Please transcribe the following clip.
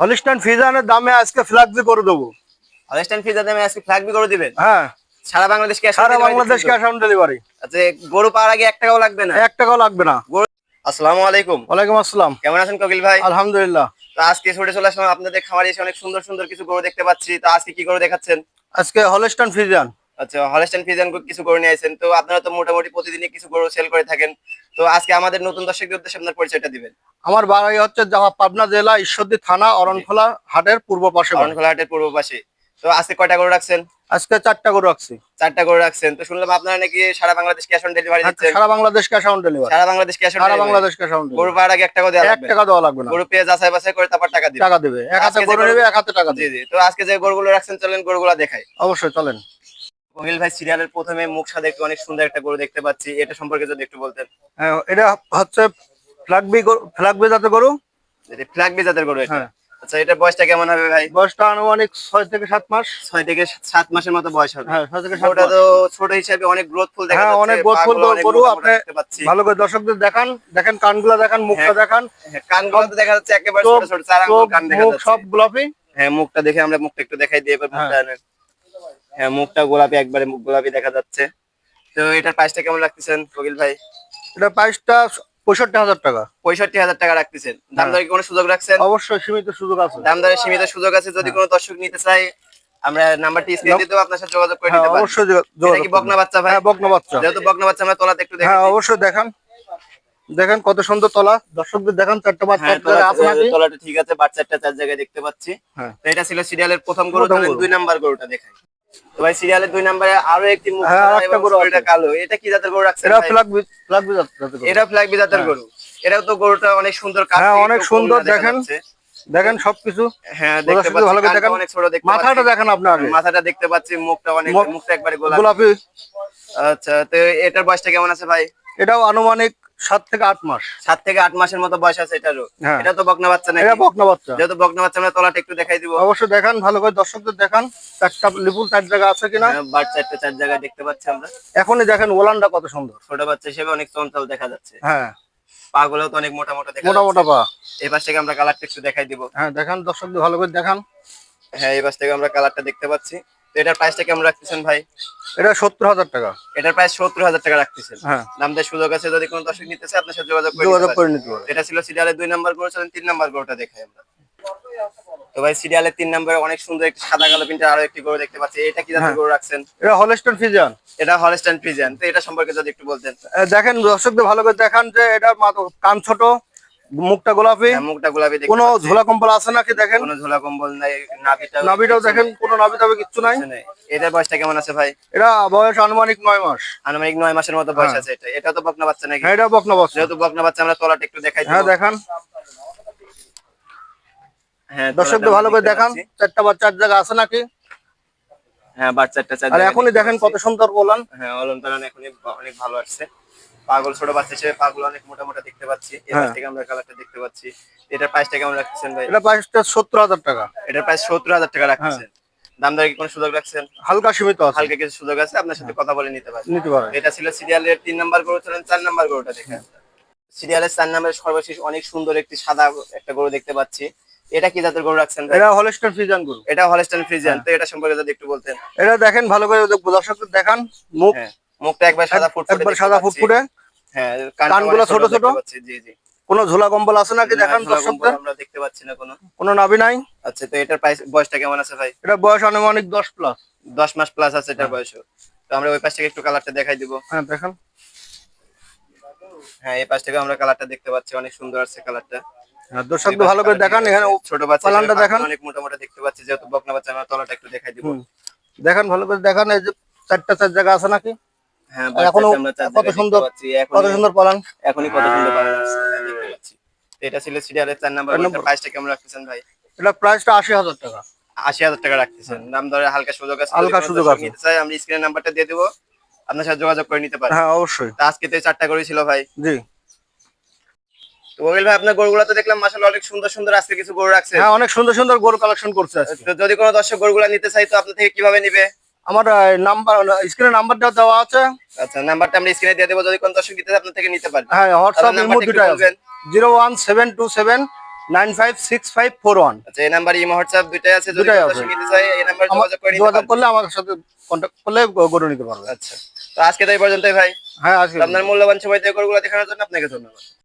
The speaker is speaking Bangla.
হলিস্টান ফিজানের দামে আজকে ফ্ল্যাগজি করে দেবো। হলস্টাইন ফিজার দামে আজকে ফ্ল্যাগ বি করে দিবেন? হ্যাঁ। সারা বাংলাদেশ ক্যাশ সারা বাংলাদেশ ক্যাশ অন ডেলিভারি আচ্ছা গরু পাওয়ার আগে এক টাকাও লাগবে না? এক টাকাও লাগবে না। আসসালামু আলাইকুম। ওয়ালাইকুম আসসালাম। কেমন আছেন কোকিল ভাই? আলহামদুলিল্লাহ। তো আজকে ছুটে চলে আসলাম আপনাদের খামারে এসে অনেক সুন্দর সুন্দর কিছু গরু দেখতে পাচ্ছি। তো আজকে কি গরু দেখাচ্ছেন? আজকে হলিস্টান ফিজান আচ্ছা হলস্টাইন ফিজান কিছু গরু নিয়ে আসেন তো আপনারা তো মোটামুটি প্রতিদিনই কিছু গরু সেল করে থাকেন। তো আজকে আমাদের নতুন দর্শকদের উদ্দেশ্যে আপনার পরিচয়টা দিবেন। আমার বাড়ি হচ্ছে পাবনা জেলা ঈশ্বরদী থানা অরণখোলা হাটের পূর্ব পাশে। অরণখোলা হাটের পূর্ব পাশে। তো আজকে কয়টা গরু রাখছেন? আজকে চারটা করে রাখছি। চারটা গরু রাখছেন। তো শুনলাম আপনারা নাকি সারা বাংলাদেশ ক্যাশ অন ডেলিভারি দিচ্ছেন। সারা বাংলাদেশ ক্যাশ অন ডেলিভারি সারা বাংলাদেশ ক্যাশ অন সারা বাংলাদেশ ক্যাশ অন গরু পাওয়ার আগে এক টাকা দেওয়া লাগবে না। টাকা দেওয়া লাগবে না। গরু পেয়ে যাচাই বাছাই করে তারপর টাকা দিবেন টাকা দেবে। এক হাতে গরু গরু- নেবে এক হাতে টাকা জি দেবে। জি। তো আজকে যে গরুগুলো রাখছেন চলেন গরুগুলো দেখাই। অবশ্যই চলেন। কোহিল ভাই সিরিয়ালের প্রথমে মুখ সাদা একটু অনেক সুন্দর একটা গরু দেখতে পাচ্ছি। এটা সম্পর্কে যদি একটু বলতেন। হ্যাঁ, এটা হচ্ছে ফ্ল্যাগবি ফ্ল্যাগবি যাতে গরু। ফ্ল্যাগ জাতের গরু এটা। হ্যাঁ। আচ্ছা এটার বয়সটা কেমন হবে ভাই? বয়সটা আনুমানিক ছয় থেকে সাত মাস। ছয় থেকে সাত মাসের মতো বয়স হবে। হ্যাঁ ছয় থেকে সাত ওটা তো ছোট হিসাবে অনেক গ্রোথফুল দেখা হ্যাঁ যাচ্ছে অনেক গ্রোথফুল গরু। আপনি ভালো করে দর্শকদের দেখান দেখেন কানগুলো দেখান মুখটা। দেখান। কানগুলো তো দেখা যাচ্ছে একেবারে ছোট ছোট চার কান দেখা যাচ্ছে। সব গোলাপি হ্যাঁ মুখটা দেখে আমরা মুখটা একটু দেখাই দিই এবার মুখটা হ্যাঁ। মুখটা গোলাপি একবারে মুখ গোলাপি দেখা যাচ্ছে। তো এটার প্রাইসটা কেমন রাখতেছেন কোকিল ভাই? এটা প্রাইসটা পঁয়ষট্টি হাজার টাকা। পঁয়ষট্টি হাজার টাকা রাখতেছেন। দাম হ্যাঁ। দরে কোনো সুযোগ রাখছেন? অবশ্যই সীমিত সুযোগ আছে। দাম দরে সীমিত সুযোগ আছে যদি কোনো দর্শক নিতে চায় আমরা নাম্বারটি স্ক্রিনে দিতেও আপনার সাথে যোগাযোগ করে হ্যাঁ নিতে অবশ্যই যোগা- যোগাযোগ কি বকনা বাচ্চা ভাই? হ্যাঁ বকনা বাচ্চা। যেহেতু বকনা বাচ্চা আমরা তলাতে একটু দেখে হ্যাঁ অবশ্যই দেখান। দেখেন কত সুন্দর তলা। দর্শকদের দেখান চারটা বাচ্চা তলাটা ঠিক আছে বাচ্চাটা চার জায়গায় দেখতে পাচ্ছি। তো এটা ছিল সিরিয়ালের প্রথম গরু প্রথম তাহলে গরু। দুই নাম্বার গরুটা দেখাই। তো ভাই সিরিয়ালের দুই নাম্বারে আরও একটি মুখ হ্যাঁ, আরেকটা এবং গরু। শরীরটা কালো এটা কি জাতের গরু রাখছেন এটা ফ্ল্যাগ ফ্ল্যাগ। এটা ফ্ল্যাগ হ্যাঁ। গরু এটাও তো গরুটা অনেক সুন্দর কাছ হ্যাঁ, অনেক সুন্দর দেখেন। দেখেন সবকিছু হ্যাঁ দেখতে পাচ্ছি ভালো করে কানটা দেখেন। অনেক ছোট দেখতে মাথাটা পাচ্ছি। দেখেন আপনি আগে মাথাটা দেখতে পাচ্ছি মুখটা অনেক মুখটা একবারে গোলাপি গোলাপি আচ্ছা তো এটার বয়সটা কেমন আছে ভাই এটাও আনুমানিক সাত থেকে আট মাস। সাত থেকে আট মাসের মতো বয়স আছে এটারও। হ্যাঁ। এটা তো বকনা বাচ্চা নাকি? এটা বকনা বাচ্চা। যেহেতু বকনা বাচ্চা আমরা তলাটা একটু দেখাই দিব। অবশ্যই দেখান ভালো করে দর্শকদের দেখান চারটা লিপুল চার জায়গা আছে কিনা। হ্যাঁ, বাট চারটে চার জায়গায় দেখতে পাচ্ছি আমরা। এখনই দেখেন ওলানটা কত সুন্দর। ছোট বাচ্চা হিসেবে অনেক চঞ্চল দেখা যাচ্ছে। হ্যাঁ। পা গুলো তো অনেক মোটা মোটা দেখা মোটা মোটা। পা। এই পাশ থেকে আমরা কালারটা একটু দেখাই দিব। হ্যাঁ দেখান দর্শকদের ভালো করে দেখান। হ্যাঁ এই পাশ থেকে আমরা কালারটা দেখতে পাচ্ছি। এটার প্রাইসটা কেমন রাখতেছেন ভাই? এটা সত্তর হাজার টাকা। এটার প্রাইস সত্তর হাজার টাকা রাখতেছেন। হ্যাঁ। দাম দেওয়ার সুযোগ আছে যদি কোনো দর্শক নিতে আপনার সাথে যোগাযোগ যোগাযোগ করে নিতে এটা ছিল সিরিয়ালের দুই নাম্বার গরু চলেন তিন নাম্বার গরুটা দেখাই আমরা। তো ভাই সিরিয়ালের তিন নাম্বারে অনেক সুন্দর একটি সাদা কালো প্রিন্টের আরও একটি গরু দেখতে পাচ্ছি। এটা কি জাতের হ্যাঁ। গরু রাখছেন? এটা হলস্টন ফিজিয়ান এটা হলস্টাইন ফ্রিজিয়ান তো এটা সম্পর্কে যদি একটু বলতেন। দেখেন দর্শকদের ভালো করে দেখান যে এটা কান ছোট মুখটা গোলাপি? হ্যাঁ, মুখটা গোলাপি কোনো ঝোলা কম্বল আছে নাকি দেখেন? কোনো ঝোলা কম্বল নাই নাভিটা নাভিটাও দেখেন কোনো নাভি টাভি কিচ্ছু নাই। এটার বয়সটা কেমন আছে ভাই? এটা বয়স আনুমানিক নয় মাস। আনুমানিক নয় মাসের মতো বয়স হ্যাঁ। আছে এটা। এটা তো বকনা বাচ্চা নাকি? হ্যাঁ এটা বকনা বাচ্চা। যেহেতু বকনা বাচ্চা আমরা তলাটা একটু দেখাই হ্যাঁ। দেখান। হ্যাঁ দর্শকদের ভালো করে দেখান। চারটা বা চার জায়গা আছে নাকি? হ্যাঁ বাচ্চাটা চার আর এখনই দেখেন কত সুন্দর বলান। হ্যাঁ অলঙ্কারণ এখনই অনেক ভালো আসছে। পাগল ছোট বাচ্চা হিসেবে পাগল অনেক মোটা মোটা দেখতে পাচ্ছি। এর হ্যাঁ। থেকে আমরা কালারটা দেখতে পাচ্ছি। এটার প্রাইসটা কেমন রাখছেন ভাই? এটা প্রাইসটা সত্তর হাজার টাকা। এটার প্রাইস সত্তর হাজার টাকা রাখছেন দাম দরে কি কোনো সুযোগ রাখছেন? হালকা সীমিত আছে। হালকা কিছু সুযোগ আছে আপনার সাথে কথা বলে নিতে পারেন নিতে পারে এটা ছিল সিরিয়ালের তিন নাম্বার গরু ছিলেন চার নাম্বার গরুটা দেখে। সিরিয়ালের চার নাম্বারের সর্বশেষ অনেক সুন্দর একটি সাদা একটা গরু দেখতে পাচ্ছি। এটা কি জাতের গরু রাখছেন? এটা হলস্টন ফিজিয়ান গরু। এটা হলস্টাইন ফ্রিজিয়ান হ্যাঁ। তো এটা সম্পর্কে যদি একটু বলতেন। এটা দেখেন ভালো করে দর্শকদের দেখান। মুখ হ্যাঁ। মুখটা একবার সাদা ফুটফুটে একবার সাদা পাচ্ছি। ফুটফুটে? হ্যাঁ কানগুলো ছোট ছোট? জি জি। কোনো ঝোলা কম্বল আছে নাকি দেখান দর্শকদের? আমরা দেখতে পাচ্ছি না কোনো। কোনো নাভি নাই? আচ্ছা তো এটার প্রাইস বয়সটা কেমন আছে ভাই? এটা বয়স আনুমানিক দশ প্লাস দশ মাস প্লাস আছে এটার বয়স। তো আমরা ওই পাশ থেকে একটু কালারটা দেখাই দিব। হ্যাঁ দেখেন। হ্যাঁ এই পাশ থেকে আমরা কালারটা দেখতে পাচ্ছি অনেক সুন্দর আছে কালারটা হ্যাঁ, ভালো করে দেখান এখানে ও- ছোট বাচ্চা পালানটা দেখান। অনেক মোটা মোটা দেখতে পাচ্ছি যেহেতু বকনা বাচ্চা আমরা তলাটা একটু দেখাই দিব। দেখান ভালো করে দেখান এই যে চারটা চার জায়গা আছে নাকি? হ্যাঁ এখনও বাচ্চাটা আমরা চার কত সুন্দর- কত সুন্দর পালান? এখনই কত সুন্দর বানানো আছে, হ্যাঁ, দেখতে পাচ্ছি। তো এটা ছিল সিরিয়ালের চার নাম্বার প্রাইসটা কেমন রাখতেছেন ভাই? এটা প্রাইসটা আশি হাজার টাকা। আশি হাজার টাকা রাখতেছেন। দাম দরে হালকা সুযোগ আছে হালকা যদি কোনো সুযোগ দর্শক আছে। চাই আমি স্ক্রিনের নাম্বারটা দিয়ে দেবো। আপনার সাথে যোগাযোগ করে নিতে পারেন। হ্যাঁ অবশ্যই। আজকে তো চারটা ভাই। জি। ভাই আপনার গরুগুলো তো দেখলাম অনেক সুন্দর সুন্দর আজকে কিছু গরু রাখছে হ্যাঁ অনেক সুন্দর সুন্দর গরু কালেকশন করছে আজকে। যদি কোনো দর্শক গরুগুলো নিতে চাই তো আপনার থেকে কীভাবে নিবে? আমার নাম্বার স্ক্রিনে নাম্বারটা দেওয়া আছে। আচ্ছা নাম্বারটা আমরা স্ক্রিনে দিয়ে দেবো যদি কোনো দর্শক নিতে আপনার থেকে নিতে পারবে হ্যাঁ হোয়াটসঅ্যাপ নাম্বারটা দুটাই আছে। বলবেন। Zero one seven two seven nine five six five four one. আচ্ছা এই নাম্বার ইমো হোয়াটসঅ্যাপ দুটাই আছে যদি। দর্শক নিতে চায় এই নাম্বার যোগাযোগ করে যোগাযোগ করলে আমার সাথে কন্ট্যাক্ট করলে গ- গরু নিতে পারবে। আচ্ছা তো আজকে তো এই পর্যন্তই ভাই। হ্যাঁ আজকে আপনার মূল্যবান সময় দিয়ে গরুগুলো দেখানোর জন্য আপনাকে ধন্যবাদ।